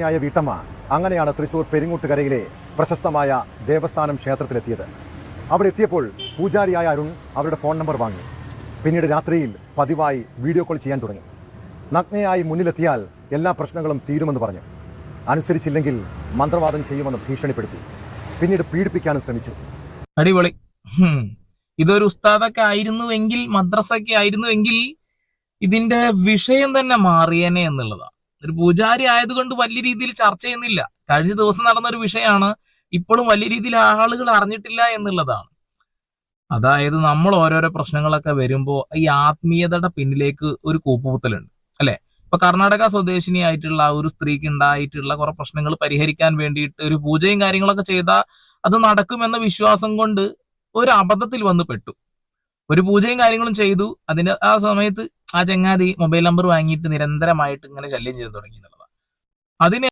ായ വീട്ടമ്മ അങ്ങനെയാണ് തൃശൂർ പെരിങ്ങോട്ടുകരയിലെ പ്രശസ്തമായ ദേവസ്ഥാനം ക്ഷേത്രത്തിലെത്തിയത്. അവിടെ എത്തിയപ്പോൾ പൂജാരിയായ അരുൺ അവരുടെ ഫോൺ നമ്പർ വാങ്ങി. പിന്നീട് രാത്രിയിൽ പതിവായി വീഡിയോ കോൾ ചെയ്യാൻ തുടങ്ങി. നഗ്നയായി മുന്നിലെത്തിയാൽ എല്ലാ പ്രശ്നങ്ങളും തീരുമെന്ന് പറഞ്ഞു. അനുസരിച്ചില്ലെങ്കിൽ മന്ത്രവാദം ചെയ്യുമെന്ന് ഭീഷണിപ്പെടുത്തി. പിന്നീട് പീഡിപ്പിക്കാനും ശ്രമിച്ചു. അടിപൊളി. ഇതൊരു ഉസ്താദൊക്കെ ആയിരുന്നുവെങ്കിൽ മദ്രസൊക്കെ ആയിരുന്നുവെങ്കിൽ ഇതിന്റെ വിഷയം തന്നെ മാറിയേനെ എന്നുള്ളതാണ് ഒരു പൂജാരി ആയതുകൊണ്ട് വലിയ രീതിയിൽ ചർച്ച ചെയ്യുന്നില്ല. കഴിഞ്ഞ ദിവസം നടന്ന ഒരു വിഷയമാണ്. ഇപ്പോഴും വലിയ രീതിയിൽ ആളുകൾ അറിഞ്ഞിട്ടില്ല എന്നുള്ളതാണ്. അതായത് നമ്മൾ ഓരോരോ പ്രശ്നങ്ങളൊക്കെ വരുമ്പോൾ ഈ ആത്മീയതയുടെ പിന്നിലേക്ക് ഒരു കൂപ്പുകുത്തലുണ്ട് അല്ലെ? ഇപ്പൊ കർണാടക സ്വദേശിനിയായിട്ടുള്ള ഒരു സ്ത്രീക്ക് ഉണ്ടായിട്ടുള്ള കുറെ പ്രശ്നങ്ങൾ പരിഹരിക്കാൻ വേണ്ടിയിട്ട് ഒരു പൂജയും കാര്യങ്ങളൊക്കെ ചെയ്താൽ അത് നടക്കുമെന്ന വിശ്വാസം കൊണ്ട് ഒരു അബദ്ധത്തിൽ വന്ന് പെട്ടു. ഒരു പൂജയും കാര്യങ്ങളും ചെയ്തു. അതിന്റെ ആ സമയത്ത് ആ ചങ്ങാതി മൊബൈൽ നമ്പർ വാങ്ങിയിട്ട് നിരന്തരമായിട്ട് ഇങ്ങനെ ശല്യം ചെയ്തു തുടങ്ങി എന്നുള്ളതാണ്. അതിന്